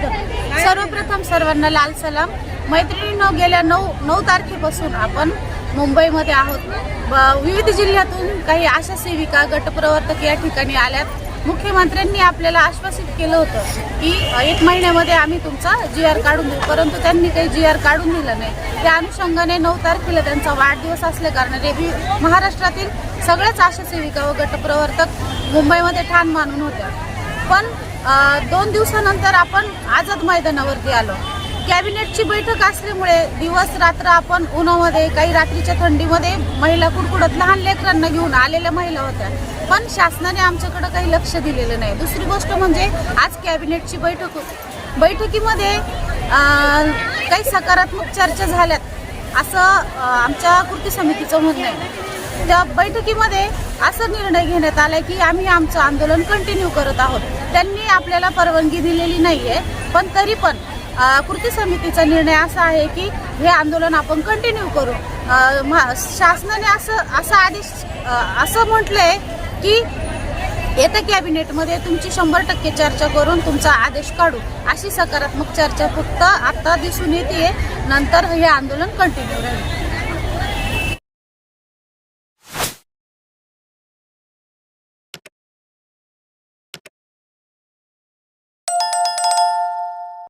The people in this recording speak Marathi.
स्वागत सर्वप्रथम सर्वांना लाल सलाम. मैत्रिणीनं गेल्या नऊ नऊ तारखेपासून आपण मुंबईमध्ये आहोत. ब- विविध जिल्ह्यातून काही आशा सेविका गटप्रवर्तक या ठिकाणी आल्यात. मुख्यमंत्र्यांनी आपल्याला आश्वासित केलं होतं की एक महिन्यामध्ये आम्ही तुमचा जी आर काढून देऊ. परंतु त्यांनी काही जी आर काढून दिलं नाही. त्या अनुषंगाने नऊ तारखेला त्यांचा वाढदिवस असल्या कारणाने महाराष्ट्रातील सगळ्याच आशा सेविका व गटप्रवर्तक मुंबईमध्ये ठाण मानून होत्या पण दोन दिवसानंतर आपण आझाद मैदानावरती आलो. कॅबिनेटची बैठक असल्यामुळे दिवस रात्र आपण उन्हामध्ये काही रात्रीच्या थंडीमध्ये महिला कुडकुडत लहान लेकरांना घेऊन आलेल्या महिला होत्या. पण शासनाने आमच्याकडे काही लक्ष दिलेलं नाही. दुसरी गोष्ट म्हणजे आज कॅबिनेटची बैठक होती. बैठकीमध्ये काही सकारात्मक चर्चा झाल्यात. असं आमच्या कृती समितीचं म्हणणं आहे. त्या बैठकीमध्ये असा निर्णय घेण्यात आला की आम्ही आमचं आंदोलन कंटिन्यू करत आहोत. त्यांनी आपल्याला परवानगी दिलेली नाही आहे पण तरी पण कृती समितीचा निर्णय असा आहे की हे आंदोलन आपण कंटिन्यू करू. महा- शासनाने असं असा आदेश असं असं म्हटलंय की येत्या कॅबिनेटमध्ये तुमची शंभर टक्के चर्चा करून तुमचा आदेश काढू. अशी सकारात्मक चर्चा फक्त आता दिसून येते नंतर हे आंदोलन कंटिन्यू राहील.